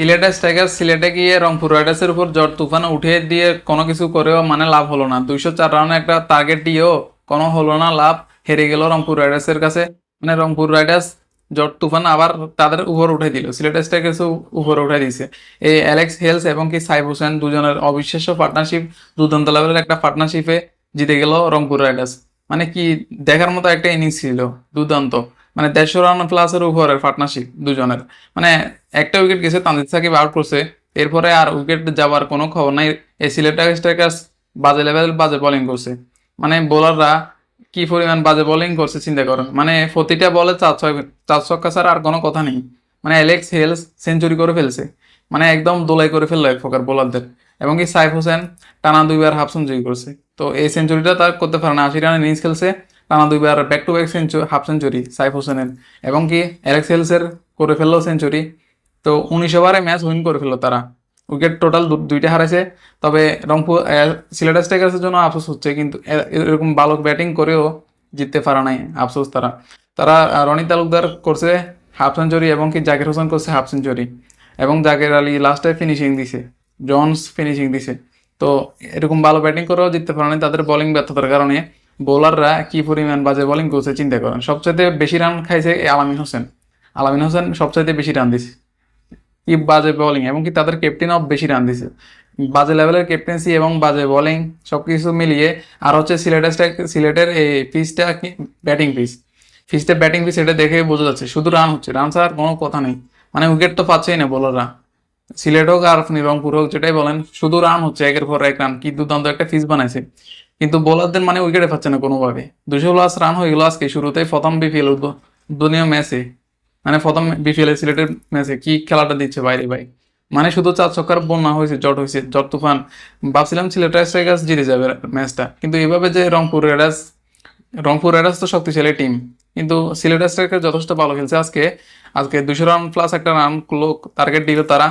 সিলেটে স্ট্রাইকার সিলেটে গিয়ে রংপুর রাইডার্সের উপর জ্বর তুফান উঠে দিয়ে কোনো কিছু করেও মানে লাভ হলো না। দুইশো চার রানে একটা টার্গেট দিয়েও কোনো হলো না, লাভ হেরে গেল রংপুর রাইডার্সের কাছে। মানে রংপুর রাইডার্স জ্বর তুফান আবার তাদের উপর উঠে দিল। সিলেট স্ট্রাইকার্স উপরে উঠে দিয়েছে এই অ্যালেক্স হেলস এবং কি সাইফ হোসেন দুজনের অবিশ্বাস্য পার্টনারশিপ দুর্দান্ত লেভেলের একটা পার্টনারশিপে জিতে গেল রংপুর রাইডার্স। মানে কি দেখার মতো একটা ইনিংস ছিল, দুর্দান্ত। মানে দেড়শো রান প্লাসের উপরের পার্টনারশিপ দুজনের। মানে একটা উইকেট গেছে, তানজিদ সাকিব আউট করছে। এরপরে আর উইকেট যাওয়ার কোনো খবর নাই। এই সিলেট স্ট্রাইকার্স বাজে লেভেল বাজে বোলিং করছে। মানে বোলাররা কি পরিমাণ বাজে বোলিং করছে চিন্তা করেন। মানে প্রতিটা বলে চার ছয় চার ছক্কা ছাড়া আর কোনো কথা নেই। মানে অ্যালেক্স হেলস সেঞ্চুরি করে ফেলছে। মানে একদম দোলাই করে ফেলল এক প্রকার বোলারদের এবং কি সাইফ হোসেন টানা দুইবার হাফ সেঞ্চুরি করছে। তো এই সেঞ্চুরিটা তার করতে পারে না। আশি রানে ইনিংস খেলছে। টানা দুইবার back to back century half century Saif হোসেনের। এবং কি অ্যালেক্স হেলসের করে ফেলল সেঞ্চুরি তো উনিশ ওভারে ম্যাচ উইন করে ফেলল তারা। উইকেট টোটাল দুইটা হারাইছে। তবে রংপুর সিলেট স্ট্রাইকার্সের জন্য আফসোস হচ্ছে, কিন্তু এরকম ভালো ব্যাটিং করেও জিততে পারা নাই আফসোস তারা। তারা রনি তালুকদার করছে হাফ সেঞ্চুরি এবং কি জাকির হোসেন করছে হাফ সেঞ্চুরি এবং জাকির আলী লাস্টে ফিনিশিং দিছে। জনস ফিনিশিং দিছে। তো এরকম ভালো ব্যাটিং করেও জিততে পারে নাই। তাদের বোলিং ব্যর্থতার কারণে। বোলাররা কি পরিমাণ বাজে বোলিং করছে চিন্তা করেন। সবচাইতে বেশি রান খাইছে আলামিন হোসেন। আলামিন হোসেন সবচাইতে বেশি রান দিছে। কি বাজে বোলিং এবং কি তাদের ক্যাপ্টেনও বেশি রান দিছে। বাজে লেভেলের ক্যাপ্টেন্সি এবং বাজে বোলিং সবকিছু মিলিয়ে, আর হচ্ছে সিলেটের সিলেটের এই পিচটা ব্যাটিং পিচ পিচটা ব্যাটিং পিচ এটা দেখে বোঝা যাচ্ছে, শুধু রান হচ্ছে। রান ছাড়া আর কোনো কথা নেই। মানে উইকেট তো পাচ্ছেই না বোলাররা সিলেট হোক আর রংপুর হোক, যেটাই বলেন, শুধু রান হচ্ছে, একের পর এক রান কি দুর্দান্ত একটা পিচ বানাইছে। কিন্তু বোলারদের মানে উইকেটে পাচ্ছে না কোনোভাবে। দুশো প্লাস রান হয়ে গেল আজকে শুরুতেই প্রথম বিপিএল উদ্বোধনীয় ম্যাচে মানে প্রথম বিপিএল সিলেটের ম্যাচে কি খেলাটা দিচ্ছে বাইরে ভাই? মানে শুধু চার ছক্কার বন্যা হয়েছে, জট হয়েছে, জট তুফান। ভাবছিলাম সিলেট স্ট্রাইকার্স জিতে যাবে ম্যাচটা কিন্তু এভাবে যে রংপুর রাইডার্স রংপুর রাইডার্স তো শক্তিশালী টিম কিন্তু সিলেট স্ট্রাইকার যথেষ্ট ভালো খেলছে আজকে। আজকে দুশো রান প্লাস একটা রান টার্গেট দিল তারা।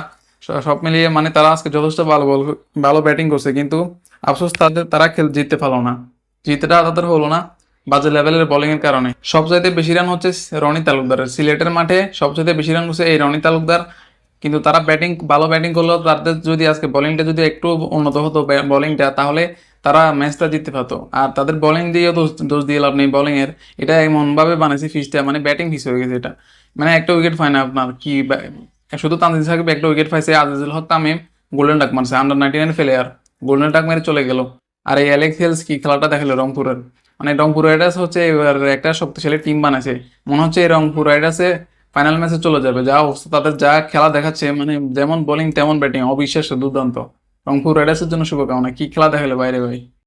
সব মিলিয়ে মানে তারা আজকে যথেষ্ট ভালো বল ভালো ব্যাটিং করছে, কিন্তু আফসোস তাদের তারা খেল জিততে পারল না। জিতটা তাদের হলো না বাজে লেভেলের বোলিং এর কারণে। সবচাইতে বেশি রান হচ্ছে রনি তালুকদারের। সিলেটের মাঠে সবচাইতে বেশি রান করছে এই রনি তালুকদার। কিন্তু তারা ব্যাটিং ভালো ব্যাটিং করলেও তাদের যদি আজকে বোলিংটা যদি একটু উন্নত হতো বোলিংটা তাহলে তারা ম্যাচটা জিততে পারতো। আর তাদের বোলিং দিয়েও দোষ দোষ দিয়ে লাভ নেই বোলিং এর এটা এমনভাবে বানাইছে ফিসটা মানে ব্যাটিং ফিস হয়ে গেছে এটা। মানে একটা উইকেট পায় না আপনার, কি শুধু তানজিদ সাকিব একটা উইকেট পাইছে, আজিজুল হক তামিম গোল্ডেন ডাক মারছে under ninety nine player golden duck মেরে চলে গেল। আর এই অ্যালেক্স হেলস কি খেলাটা দেখাল রংপুরের? মানে রংপুর রাইডার্স হচ্ছে এবার একটা শক্তিশালী টিম বানাইছে। মনে হচ্ছে এই রংপুর রাইডার্সে ফাইনাল ম্যাচে চলে যাবে। যা অবস্থা, তাদের যা খেলা দেখাচ্ছে মানে যেমন বোলিং তেমন ব্যাটিং অবিশ্বাস্য, দুর্দান্ত। রংপুর রাইডার্সের জন্য শুভকামনা। কি খেলা দেখাল বাইরে ভাই?